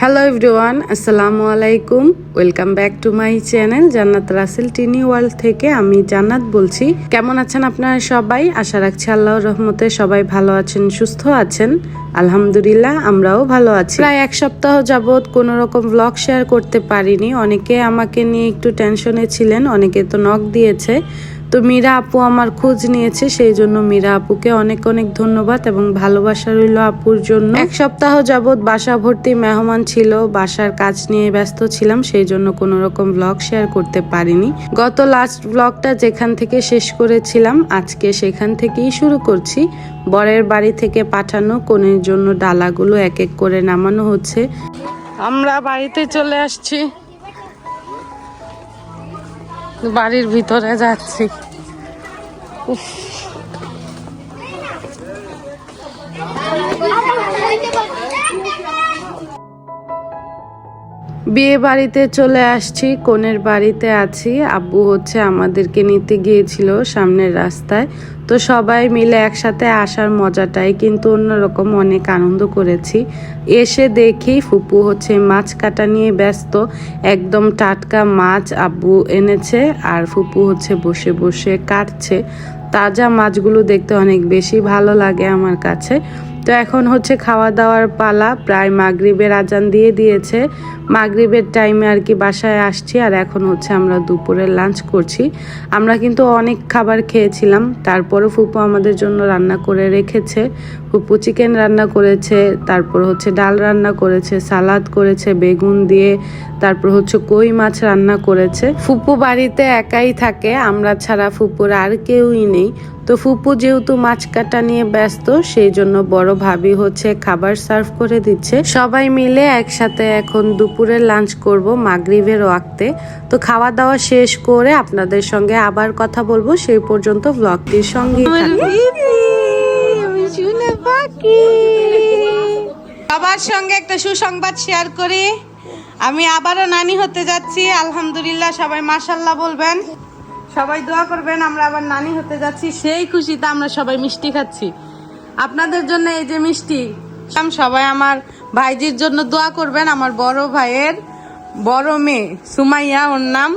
Hello everyone আসসালামু আলাইকুম। Welcome back to my channel Jannat Rasel Tini world থেকে আমি জান্নাত বলছি। কেমন আছেন আপনারা সবাই? আশা রাখছি আল্লাহর রহমতে সবাই ভালো আছেন, সুস্থ আছেন। আলহামদুলিল্লাহ, আমরাও ভালো আছি। প্রায় এক সপ্তাহ যাবৎ কোনো রকম ব্লগ শেয়ার করতে পারিনি। অনেকে আমাকে নিয়ে একটু টেনশনে ছিলেন, অনেকে তো নখ দিয়েছে। তো মীরা আপু আমার খোঁজ নিয়েছে, সেই জন্য মীরা আপুকে অনেক অনেক ধন্যবাদ এবং ভালোবাসা রইল আপুর জন্য। এক সপ্তাহ যাবৎ বাসা ভর্তি মেহমান ছিল, বাসার কাজ নিয়ে ব্যস্ত ছিলাম, সেই জন্য কোনো রকম ব্লগ শেয়ার করতে পারিনি। গত লাস্ট ব্লগটা যেখান থেকে শেষ করেছিলাম, আজকে সেখান থেকেই শুরু করছি। বরের বাড়ি থেকে পাঠানো কনের জন্য ডালাগুলো এক এক করে নামানো হচ্ছে। আমরা বাড়িতে চলে আসছি। বাড়ির ভিতরে যাচ্ছি। বিয়ে বাড়িতে চলে আসছি, কনের বাড়িতে আছি। আব্বু হচ্ছে আমাদেরকে নিতে গিয়েছিল সামনের রাস্তায়। তো সবাই মিলে একসাথে আসার মজাটাই কিন্তু অন্যরকম অনেক আনন্দ করেছি। এসে দেখি ফুপু হচ্ছে মাছ কাটা নিয়ে ব্যস্ত। একদম টাটকা মাছ আব্বু এনেছে আর ফুপু হচ্ছে বসে বসে কাটছে। তাজা মাছগুলো দেখতে অনেক বেশি ভালো লাগে আমার কাছে। তো এখন হচ্ছে খাওয়া দাওয়ার পালা, প্রায় মাগরিবের আজান দিয়ে দিয়েছে। মাগরিবের টাইমে আর কি বাসায় আসছি আর এখন হচ্ছে আমরা দুপুরের লাঞ্চ করছি। আমরা কিন্তু অনেক খাবার খেয়েছিলাম তারপরে ফুপু আমাদের জন্য রান্না করে রেখেছে। ফুপু চিকেন রান্না করেছে, তারপর হচ্ছে ডাল রান্না করেছে, সালাদ করেছে, বেগুন দিয়ে, তারপর হচ্ছে কই মাছ রান্না করেছে। ফুপু বাড়িতে একাই থাকে, আমরা ছাড়া ফুপুর আর কেউই নেই। তো ফুপু যেহেতু মাছ কাটা নিয়ে ব্যস্ত, সেই জন্য বড় ভাবি হচ্ছে খাবার সার্ভ করে দিচ্ছে। সবাই মিলে একসাথে এখন দুপুরের লাঞ্চ করব মাগরিবের ওয়াক্তে। তো খাওয়া দাওয়া শেষ করে আপনাদের সঙ্গে আবার কথা বলব। সেই পর্যন্ত ব্লগটির সঙ্গে সবার সঙ্গে একটা সুসংবাদ শেয়ার করি। আমি আবারও নানি হতে যাচ্ছি, আলহামদুলিল্লাহ সবাই মাশাল্লাহ বলবেন। সবাই দোয়া করবেন, আমরা আবার নানি হতে যাচ্ছি। সেই খুশিতে আমরা সবাই মিষ্টি খাচ্ছি। আপনাদের জন্য এই যে মিষ্টি, সবাই আমার ভাইজির জন্য দোয়া করবেন, আমার বড় ভাইয়ের বড় মেয়ে, সুমাইয়া, ওর নাম।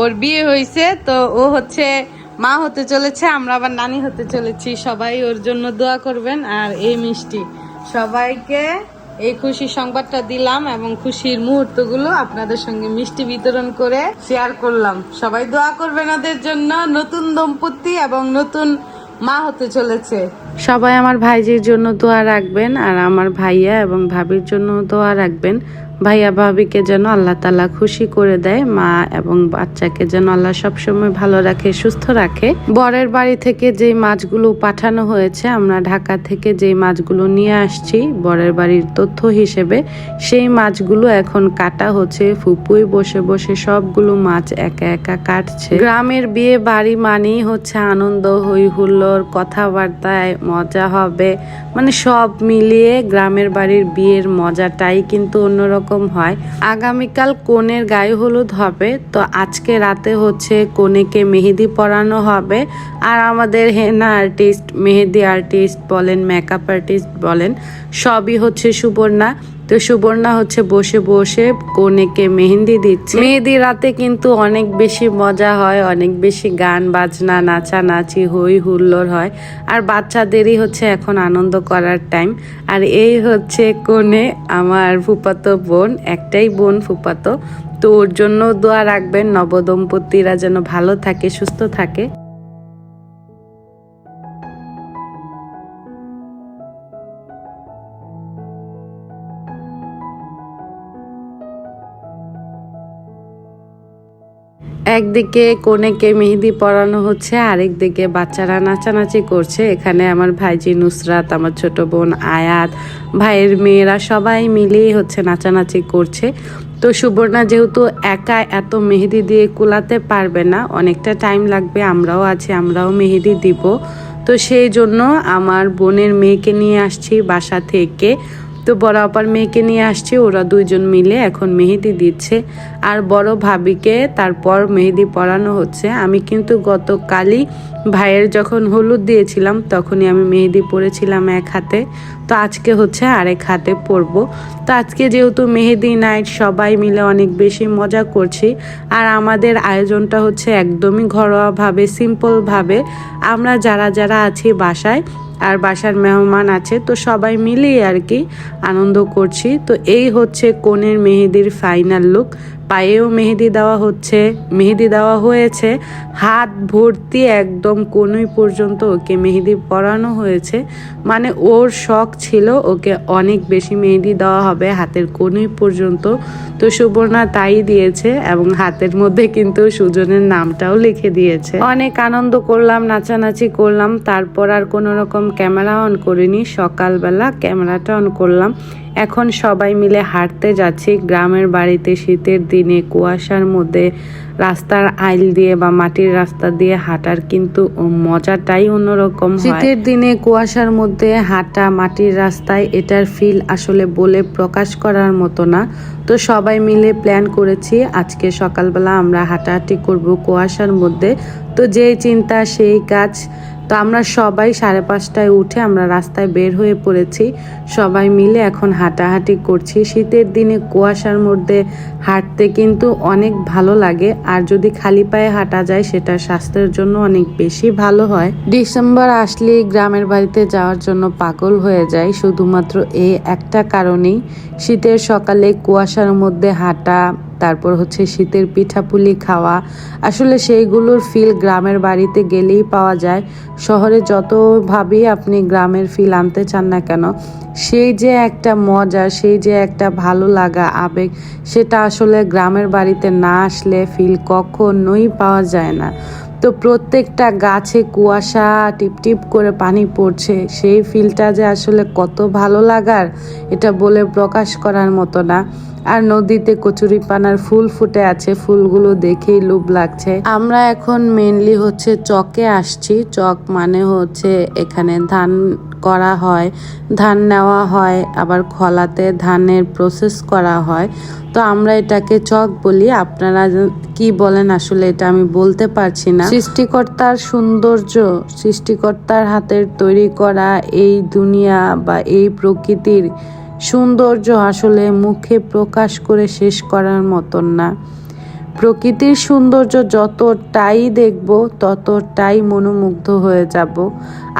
ওর বিয়ে হয়েছে, তো ও হচ্ছে মা হতে চলেছে, আমরা আবার নানি হতে চলেছি। সবাই ওর জন্য দোয়া করবেন, আর এই মিষ্টি সবাইকে এই খুশি সংবাদটা দিলাম এবং খুশির মুহূর্তগুলো আপনাদের সঙ্গে মিষ্টি বিতরণ করে শেয়ার করলাম। সবাই দোয়া করবেন ওদের জন্য। নতুন দম্পতি এবং নতুন মা হতে চলেছে। সবাই আমার ভাইজির জন্য দোয়া রাখবেন আর আমার ভাইয়া এবং ভাবির জন্য দোয়া রাখবেন। ভাইয়া ভাবিকে যেন আল্লাহ তালা খুশি করে দেয়, মা এবং বাচ্চাকে যেন আল্লাহ সবসময় ভালো রাখে, সুস্থ রাখে। বরের বাড়ি থেকে যে মাছগুলো পাঠানো হয়েছে, আমরা ঢাকা থেকে যে মাছগুলো নিয়ে আসছি, বরের বাড়ির তথ্য হিসেবে, সেই মাছগুলো এখন কাটা হচ্ছে, ফুপুই বসে বসে সবগুলো মাছ একা একা কাটছে। গ্রামের বিয়ে বাড়ি মানেই হচ্ছে আনন্দ হই হুল্লোর কথাবার্তায় মজা হবে। মানে সব মিলিয়ে গ্রামের বাড়ির বিয়ের মজাটাই কিন্তু অন্যরকম হয়। আগামীকাল কনের গায়ে হলুদ হবে, তো আজকে রাতে হচ্ছে কনেকে মেহেদি পরানো হবে। আর আমাদের হেনা আর্টিস্ট মেহেদি আর্টিস্ট বলেন মেকআপ আর্টিস্ট বলেন, সবই হচ্ছে সুবর্ণা। তো সুবর্ণা হচ্ছে বসে বসে কনেকে মেহেন্দি দিচ্ছে। মেহেদি রাতে কিন্তু অনেক বেশি মজা হয়, অনেক বেশি গান, বাজনা, নাচানাচি হই হুল্লোড় হয়। আর বাচ্চাদেরই হচ্ছে এখন আনন্দ করার টাইম আর এই হচ্ছে কনে আমার ফুপাতো বোন, একটাই বোন ফুপাতো। তো ওর জন্য দোয়া রাখবেন, নবদম্পতিরা যেন ভালো থাকে, সুস্থ থাকে। একদিকে কনেকে মেহেদি পরানো হচ্ছে, আরেকদিকে বাচ্চারা নাচানাচি করছে। এখানে আমার ভাইজি নুসরাত, আমার ছোট বোন আয়াত, ভাইয়ের মেয়েরা সবাই মিলেই হচ্ছে নাচানাচি করছে। তো সুবর্ণা যেহেতু একা এত মেহেদি দিয়ে কুলাতে পারবে না, অনেকটা টাইম লাগবে, আমরাও আছি, আমরাও মেহেদি দিব। তো সেই জন্য আমার বোনের মেয়েকে নিয়ে আসছি বাসা থেকে। তো বড় আপার মেয়েকে নিয়ে আসছে, ওরা দুইজন মিলে এখন মেহেদি দিচ্ছে। আর বড় ভাবিকে তারপর মেহেদি পরানো হচ্ছে। আমি কিন্তু গতকালই ভাইয়ের যখন হলুদ দিয়েছিলাম, তখনই আমি মেহেদি পরেছিলাম এক হাতে। তো আজকে হচ্ছে আরেক হাতে পরবো। তো আজকে যেহেতু মেহেদি নাইট, সবাই মিলে অনেক বেশি মজা করছি। আর আমাদের আয়োজনটা হচ্ছে একদমই ঘরোয়াভাবে সিম্পলভাবে আমরা যারা যারা আছি বাসায় আর বাসার মেহমান আছে, তো সবাই মিলেই আর কি আনন্দ করছি। তো এই হচ্ছে কনের মেহেদির ফাইনাল লুক পায়েও মেহেদি দেওয়া হচ্ছে, মেহেদি দেওয়া হয়েছে, হাত ভর্তি একদম কোনোই পর্যন্ত ওকে মেহেদি পরানো হয়েছে। মানে ওর শখ ছিল ওকে অনেক বেশি মেহেদি দেওয়া হবে হাতের কোনোই পর্যন্ত। তো সুবর্ণা তাই দিয়েছে এবং হাতের মধ্যে কিন্তু সুজনের নামটাও লিখে দিয়েছে। অনেক আনন্দ করলাম, নাচানাচি করলাম, তারপর আর কোনো রকম ক্যামেরা অন করিনি, সকালবেলা ক্যামেরাটা অন করলাম। এখন সবাই মিলে হাঁটতে যাচ্ছি, গ্রামের বাড়িতে শীতের দিনে কুয়াশার মধ্যে রাস্তার আইল দিয়ে বা মাটির রাস্তা দিয়ে হাঁটার কিন্তু মজাটাই অন্যরকম শীতের দিনে কুয়াশার মধ্যে হাঁটা মাটির রাস্তায় এটার ফিল আসলে বলে প্রকাশ করার মতো না। তো সবাই মিলে প্ল্যান করেছি, আজকে সকালবেলা আমরা হাঁটাহাঁটি করব কুয়াশার মধ্যে। তো যেই চিন্তা, সেই কাজ তো আমরা সবাই সাড়ে পাঁচটায় উঠে আমরা রাস্তায় বের হয়ে পড়েছি। সবাই মিলে এখন হাঁটাহাঁটি করছি। শীতের দিনে কুয়াশার মধ্যে হাঁটতে কিন্তু অনেক ভালো লাগে। আর যদি খালি পায়ে হাঁটা যায়, সেটা স্বাস্থ্যের জন্য অনেক বেশি ভালো হয়। ডিসেম্বর আসলেই গ্রামের বাড়িতে যাওয়ার জন্য পাগল হয়ে যায়। শুধুমাত্র এ একটা কারণেই। শীতের সকালে কুয়াশার মধ্যে হাঁটা তারপর হচ্ছে শীতের পিঠাপুলি খাওয়া। আসলে সেইগুলোর ফিল গ্রামের বাড়িতে গেলেই পাওয়া যায়। শহরে যতভাবেই আপনি গ্রামের ফিল আনতে চান না কেন, সেই যে একটা মজা, সেই যে একটা ভালো লাগা, আবেগ, সেটা আসলে গ্রামের বাড়িতে না আসলে ফিল কখনোই পাওয়া যায় না। তো প্রত্যেকটা গাছে কুয়াশা, টিপটিপ করে পানি পড়ছে। সেই ফিলটা যে আসলে কত ভালো লাগার, এটা বলে প্রকাশ করার মতো না। আর নদীতে কচুরি পানার ফুল ফুটে আছে, ফুলগুলো দেখেই লোভ লাগছে। আমরা এখন মেনলি হচ্ছে চকে আসছি। চক মানে হচ্ছে এখানে ধান করা হয়, ধান নেওয়া হয়, আবার খলাতে ধানের প্রসেস করা হয়। তো আমরা এটাকে চক বলি। আপনারা কি বলেন আসলে এটা আমি বলতে পারছি না। সৃষ্টিকর্তার সৌন্দর্য, সৃষ্টিকর্তার হাতের তৈরি করা এই দুনিয়া বা এই প্রকৃতির সৌন্দর্য আসলে মুখে প্রকাশ করে শেষ করার মতন না। প্রকৃতির সৌন্দর্য যতটাই দেখব, ততটাই মনোমুগ্ধ হয়ে যাব।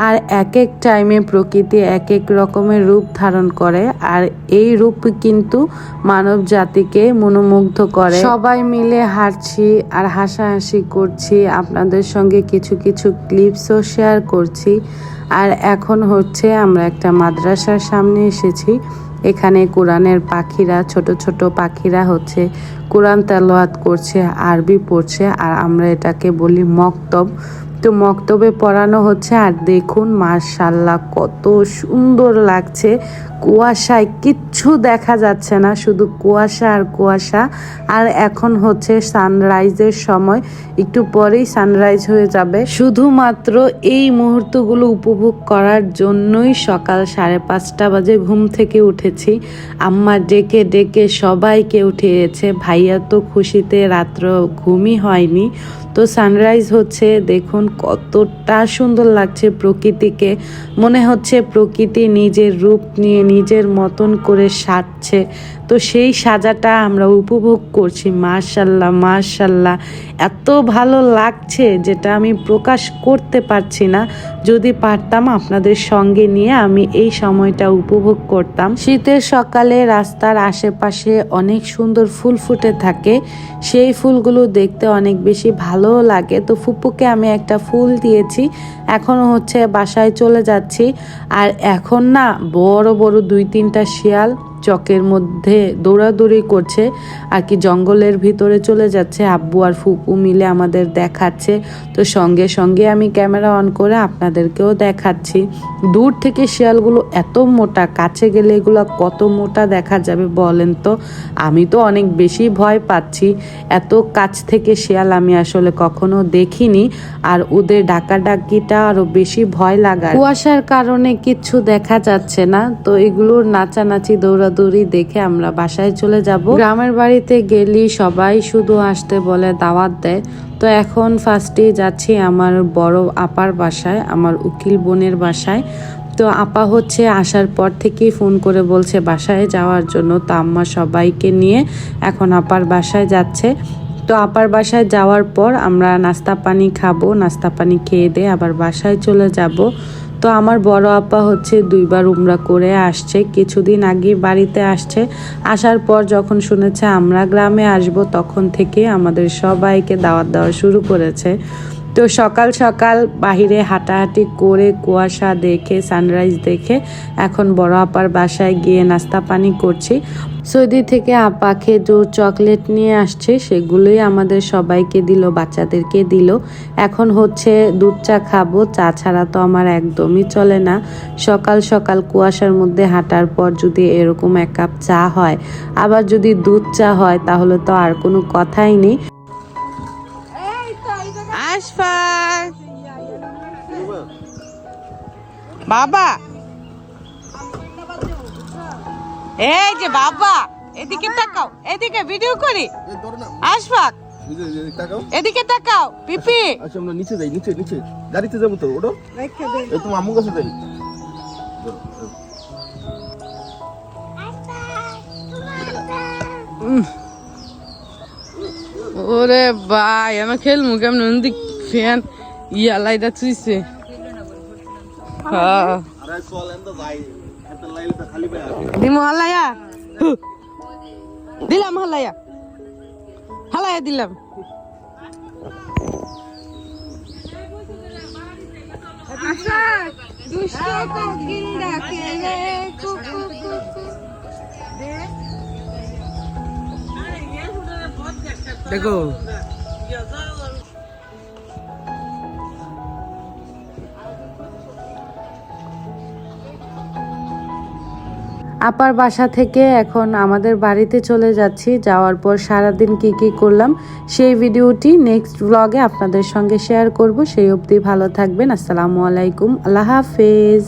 আর এক এক টাইমে প্রকৃতি এক এক রকমের রূপ ধারণ করে, আর এই রূপ কিন্তু মানব জাতিকে মনোমুগ্ধ করে। সবাই মিলে হাঁটছি আর হাসাহাসি করছি, আপনাদের সঙ্গে কিছু কিছু ক্লিপসও শেয়ার করছি। আর এখন হচ্ছে আমরা একটা মাদ্রাসার সামনে এসেছি। এখানে কোরআনের পাখিরা, ছোট ছোট পাখিরা হচ্ছে কোরআন তেলোয়াত করছে, আরবি পড়ছে, আর আমরা এটাকে বলি মক্তব। তো মক্তবে পড়ানো হচ্ছে আর দেখুন মার্শাল্লাহ কত সুন্দর লাগছে। কুয়াশায় কিচ্ছু দেখা যাচ্ছে না, শুধু কুয়াশা আর কুয়াশা। আর এখন হচ্ছে সানরাইজের সময়, একটু পরেই সানরাইজ হয়ে যাবে। শুধুমাত্র এই মুহূর্তগুলো উপভোগ করার জন্যই সকাল সাড়ে পাঁচটা বাজে ঘুম থেকে উঠেছি। আম্মা ডেকে ডেকে সবাইকে উঠিয়েছে, ভাইয়া তো খুশিতে রাত্র ঘুমই হয়নি। তো সানরাইজ হচ্ছে, দেখুন কতটা সুন্দর লাগছে প্রকৃতিকে। মনে হচ্ছে প্রকৃতি নিজের রূপ নিয়ে নিজের মতন করে সাজছে। তো সেই সাজাটা আমরা উপভোগ করছি। মার্শাল্লাহ মার্শাল্লাহ এত ভালো লাগছে যেটা আমি প্রকাশ করতে পারছি না। যদি পারতাম আপনাদের সঙ্গে নিয়ে আমি এই সময়টা উপভোগ করতাম। শীতের সকালে রাস্তার আশেপাশে অনেক সুন্দর ফুল ফুটে থাকে। সেই ফুলগুলো দেখতে অনেক বেশি ভালো লাগে। তো ফুপুকে আমি একটা ফুল দিয়েছি। এখন হচ্ছে বাসায় চলে যাচ্ছি। আর এখন না বড় বড় দুই তিনটা শিয়াল চকের মধ্যে দৌড়াদৌড়ি করছে আর কি জঙ্গলের ভিতরে চলে যাচ্ছে। আব্বু আর ফুপু মিলে আমাদের দেখাচ্ছে। তো সঙ্গে সঙ্গে আমি ক্যামেরা অন করে আপনাদেরকেও দেখাচ্ছি। দূর থেকে শিয়ালগুলো এত মোটা, কাছে গেলে এগুলো কত মোটা দেখা যাবে বলেন তো? আমি তো অনেক বেশি ভয় পাচ্ছি। এত কাছ থেকে শিয়াল আমি আসলে কখনো দেখিনি। আর ওদের ডাকাডাকিটা আরও বেশি ভয় লাগা কুয়াশার কারণে কিচ্ছু দেখা যাচ্ছে না। তো এগুলোর নাচানাচি দৌড়াদৌড়ি দেখে আমরা বাসায় চলে যাব। গ্রামের বাড়িতে গেলি সবাই শুধু আসতে বলে দাওয়াত দেয়। তো এখন ফার্স্টে যাচ্ছি আমার বড় আপার বাসায়, আমার উকিল বোনের বাসায়। তো আপা হচ্ছে আসার পর থেকেই ফোন করে বলছে বাসায় যাওয়ার জন্য। তো আম্মা সবাইকে নিয়ে এখন আপার বাসায় যাচ্ছে। তো আপার বাসায় যাওয়ার পর আমরা নাস্তা পানি খাব, নাস্তা পানি খেয়ে দিয়ে আবার বাসায় চলে যাব। তো আমার বড় আপা হচ্ছে দুইবার উমরা করে আসছে, কিছুদিন আগে বাড়িতে আসছে। আসার পর যখন শুনেছে আমরা গ্রামে আসব, তখন থেকে আমাদের সবাইকে দাওয়াত দেওয়া শুরু করেছে। তো সকাল সকাল বাহিরে হাঁটাহাঁটি করে কুয়াশা দেখে, সানরাইজ দেখে এখন বড় আপার বাসায় গিয়ে নাস্তা পানি করছি। সৌদি থেকে আপা খেজুর, চকলেট নিয়ে আসছে। সেগুলোই আমাদের সবাইকে দিল, বাচ্চাদেরকে দিল। এখন হচ্ছে দুধ চা খাব, চা ছাড়া তো আমার একদমই চলে না। সকাল সকাল কুয়াশার মধ্যে হাঁটার পর যদি এরকম এক কাপ চা হয়, আবার যদি দুধ চা হয়, তাহলে তো আর কোনো কথাই নেই। বাবা! এই যে বাবা এদিকে তাকাও এদিকে ভিডিও করি। তাকাও। এদিকে তাকাও পিপি। আচ্ছা আমরা নিচে যাই নিচে নিচে। গাড়িতে যাব তো ওটো এই তোমার আম্মুর কাছে যাই। ওরে ভাই আমি খেলমু কেমন? নন্দি ফ্যান ইয়া লাইটা চুইছে হ্যাঁ দিমু হালায়া হু। দিলাম হালায়া হালায়া দিলাম দেখো আপার বাসা থেকে এখন আমাদের বাড়িতে চলে যাচ্ছি। যাওয়ার পর সারাদিন কি কি করলাম, সেই ভিডিওটি নেক্সট ব্লগে আপনাদের সঙ্গে শেয়ার করব। সেই অবধি ভালো থাকবেন। আসসালামু আলাইকুম। আল্লাহ হাফেজ।